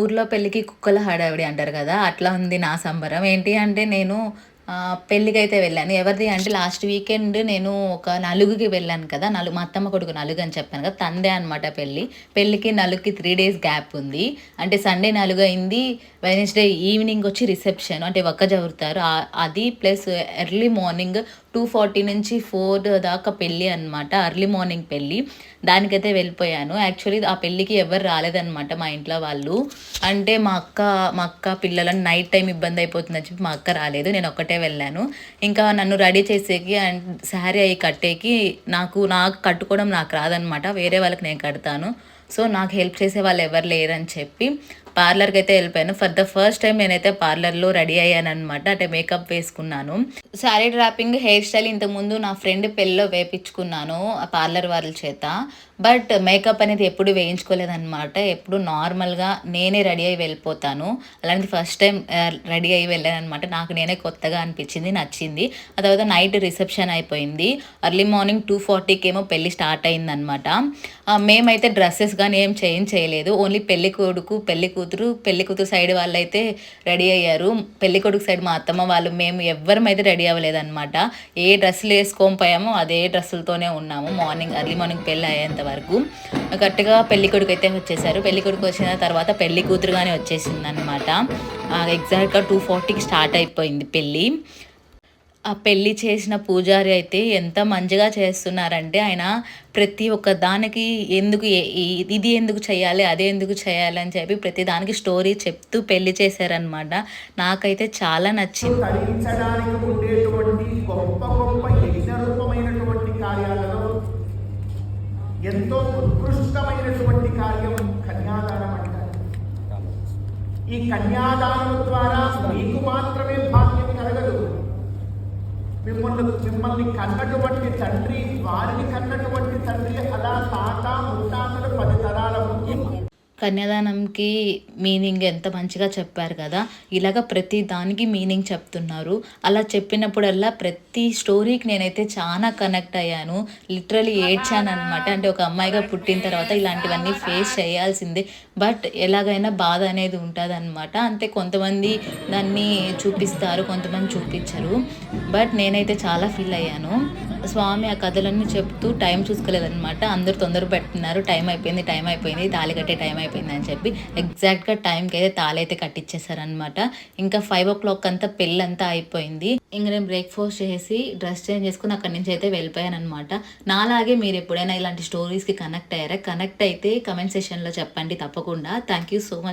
ఊర్లో పెళ్ళికి కుక్కల హడావిడి అంటారు కదా అట్లా ఉంది నా సంబరం. ఏంటి అంటే నేను పెళ్ళికైతే వెళ్ళాను. ఎవరిది అంటే లాస్ట్ వీకెండ్ నేను ఒక నలుగుకి వెళ్ళాను కదా నలుగు మా అత్తమ్మ కొడుకు నలుగు అని చెప్పాను కదా తందే అనమాట పెళ్ళి. పెళ్ళికి నలుగుకి త్రీ డేస్ గ్యాప్ ఉంది. అంటే సండే నలుగు అయింది వెనస్డే ఈవినింగ్ వచ్చి రిసెప్షన్ అంటే ఒక్క చదువుతారు అది plus early morning two forty నుంచి ఫోర్ దాకా పెళ్ళి అనమాట అర్లీ మార్నింగ్ పెళ్ళి. దానికైతే వెళ్ళిపోయాను. యాక్చువల్లీ ఆ పెళ్ళికి ఎవరు రాలేదన్నమాట మా ఇంట్లో వాళ్ళు. అంటే మా అక్క మా అక్క పిల్లలని నైట్ టైం ఇబ్బంది అయిపోతుందని చెప్పి మా అక్క రాలేదు. నేను ఒక్కటే వెళ్ళాను. ఇంకా నన్ను రెడీ చేసేకి అండ్ శారీ అవి కట్టేకి నాకు నాకు కట్టుకోవడం నాకు రాదనమాట వేరే వాళ్ళకి నేను కడతాను. సో నాకు హెల్ప్ చేసే వాళ్ళు ఎవరు లేరని చెప్పి పార్లర్కి అయితే వెళ్ళిపోయాను. ఫర్ ద ఫస్ట్ టైం నేనైతే పార్లర్లో రెడీ అయ్యాను అనమాట అంటే మేకప్ వేసుకున్నాను. శారీ డ్రాపింగ్ హెయిర్ స్టైల్ ఇంతకుముందు నా ఫ్రెండ్ పెళ్ళిలో వేపించుకున్నాను పార్లర్ వాళ్ళ చేత. బట్ మేకప్ అనేది ఎప్పుడు వేయించుకోలేదన్నమాట. ఎప్పుడు నార్మల్గా నేనే రెడీ అయ్యి వెళ్ళిపోతాను. అలాంటి ఫస్ట్ టైం రెడీ అయ్యి వెళ్ళాను అనమాట నాకు నేనే కొత్తగా అనిపించింది నచ్చింది. ఆ తర్వాత నైట్ రిసెప్షన్ అయిపోయింది. ఎర్లీ మార్నింగ్ టూ ఫార్టీకి ఏమో పెళ్ళి స్టార్ట్ అయిందనమాట మేమైతే డ్రెస్సెస్ కానీ ఏం చేంజ్ చేయలేదు. ఓన్లీ పెళ్ళి కొడుకు పెళ్ళి కూతురు పెళ్ళి కూతురు సైడ్ అయితే రెడీ అయ్యారు. పెళ్ళి కొడుకు సైడ్ మా అత్తమ్మ వాళ్ళు మేము ఎవ్వరం అయితే రెడీ అవ్వలేదన్నమాట. ఏ డ్రెస్సులు వేసుకొని పోయామో అదే డ్రెస్సులతోనే ఉన్నాము. మార్నింగ్ ఎర్లీ మార్నింగ్ పెళ్ళి అయ్యేంత వరకు. కరెక్ట్గా పెళ్ళి కొడుకు అయితే వచ్చేసారు. పెళ్ళి కొడుకు వచ్చిన తర్వాత పెళ్ళి కూతురు కానీ వచ్చేసింది అనమాట ఎగ్జాక్ట్గా టూ ఫార్టీకి స్టార్ట్ అయిపోయింది పెళ్ళి ఆ పెళ్ళి చేసిన పూజారి అయితే ఎంత మంచిగా చేస్తున్నారంటే ఆయన ప్రతి ఒక్క దానికి ఎందుకు ఇది ఎందుకు చేయాలి అదే ఎందుకు చేయాలి అని చెప్పి ప్రతి దానికి స్టోరీ చెప్తూ పెళ్ళి చేశారనమాట నాకైతే చాలా నచ్చింది. గొప్ప గొప్ప యజ్ఞరూపమైనటువంటి కార్యాలలో ఎంతో ఉత్కృష్టమైనటువంటి కార్యం కన్యాదానం అంటారు. ఈ కన్యాదానం ద్వారా మీకు మాత్రమే మిమ్మల్ని కన్నటువంటి తండ్రి వారిని కన్నటువంటి తండ్రి అలా కన్యాదానంకి మీనింగ్ ఎంత మంచిగా చెప్పారు కదా ఇలాగ ప్రతి దానికి మీనింగ్ చెప్తున్నారు. అలా చెప్పినప్పుడల్లా ప్రతి స్టోరీకి నేనైతే చాలా కనెక్ట్ అయ్యాను. లిటరలీ ఏడ్చాను అనమాట అంటే ఒక అమ్మాయిగా పుట్టిన తర్వాత ఇలాంటివన్నీ ఫేస్ చేయాల్సిందే. బట్ ఎలాగైనా బాధ అనేది ఉంటుంది అనమాట అంతే కొంతమంది దాన్ని చూపిస్తారు కొంతమంది చూపించరు. బట్ నేనైతే చాలా ఫీల్ అయ్యాను. స్వామి ఆ కథలన్నీ చెప్తూ టైం చూసుకోలేదన్నమాట. అందరూ తొందర పెట్టున్నారు టైం అయిపోయింది టైం అయిపోయింది. తాళి కట్టే టైం అయిపోయింది. అని చెప్పి ఎగ్జాక్ట్గా టైంకి అయితే తాళైతే అయితే కట్టించేశారనమాట ఇంకా ఫైవ్ ఓ క్లాక్ అంతా పెళ్ళంతా అయిపోయింది. ఇంక నేను బ్రేక్ఫాస్ట్ చేసి డ్రెస్ చేంజ్ చేసుకుని అక్కడి నుంచి అయితే వెళ్ళిపోయాను అనమాట నాలాగే మీరు ఎప్పుడైనా ఇలాంటి స్టోరీస్కి కనెక్ట్ అయ్యారా? కనెక్ట్ అయితే కమెంట్ సెషన్లో చెప్పండి తప్పకుండా. Thank you so much